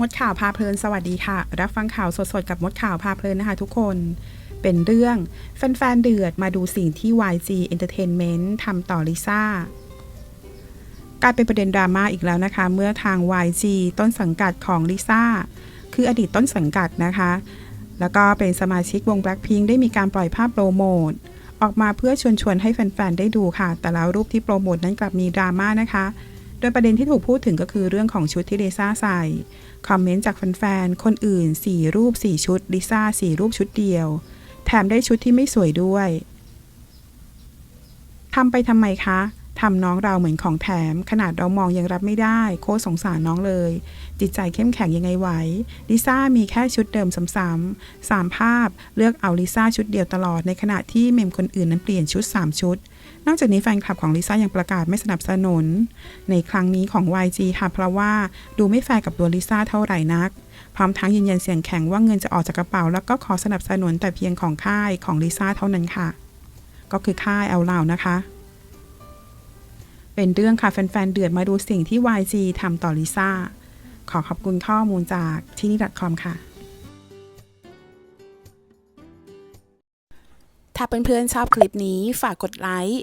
มดข่าวพาเพลินสวัสดีค่ะ รับฟังข่าวสดๆ กับมดข่าวพาเพลินนะคะทุกคน เป็นเรื่องแฟนๆ เดือดมาดูสิ่งที่ YG Entertainment ทำต่อลิซ่ากลายเป็นประเด็นดราม่าอีกแล้วนะคะ เมื่อทาง YG ต้นสังกัดของลิซ่าคืออดีตต้นสังกัดนะคะ แล้วก็เป็นสมาชิกวง Blackpink ได้มีการปล่อยภาพโปรโมทออกมาเพื่อชวนชวนให้แฟนๆ ได้ดูค่ะ แต่แล้วรูปที่โปรโมทนั้นกลับมีดราม่านะคะ โดยประเด็นที่ถูกพูดถึงก็คือเรื่องของชุดที่ลิซ่าใส่ คอมเมนต์จากแฟนๆ คนอื่น 4 รูป 4 ชุดลิซ่า4 รูปชุดเดียว แถมได้ชุดที่ไม่สวยด้วยทำไปทำไมคะทำน้องเราเหมือนของแถม ขนาดเรามองยังรับไม่ได้ โคตรสงสารน้องเลย จิตใจเข้มแข็งยังไงไหวลิซ่ามีแค่ชุดเดิมซ้ำๆสามภาพเลือกเอาลิซ่าชุดเดียวตลอดในขณะที่เมมคนอื่นนั้นเปลี่ยนชุด 3 ชุด นอกจากนี้แฟนคลับของลิซ่ายังประกาศไม่สนับสนุน ในครั้งนี้ของ YG ค่ะเพราะว่าดูไม่แฟร์กับตัวลิซ่าเท่าไหร่นัก พร้อมทั้งยืนยันเสียงแข็งว่าเงินจะออกจากกระเป๋า แล้วก็ขอสนับสนุนแต่เพียงของค่ายของลิซ่าเท่านั้นค่ะ ก็คือค่ายเอาเหล่านะคะ เป็นเรื่องค่ะแฟนๆเดือดมาดูสิ่งที่ YG ทำต่อลิซ่าขอขอบคุณข้อมูลจากที่นี่ .com ค่ะถ้าเพื่อนๆชอบคลิปนี้ฝากกดไลค์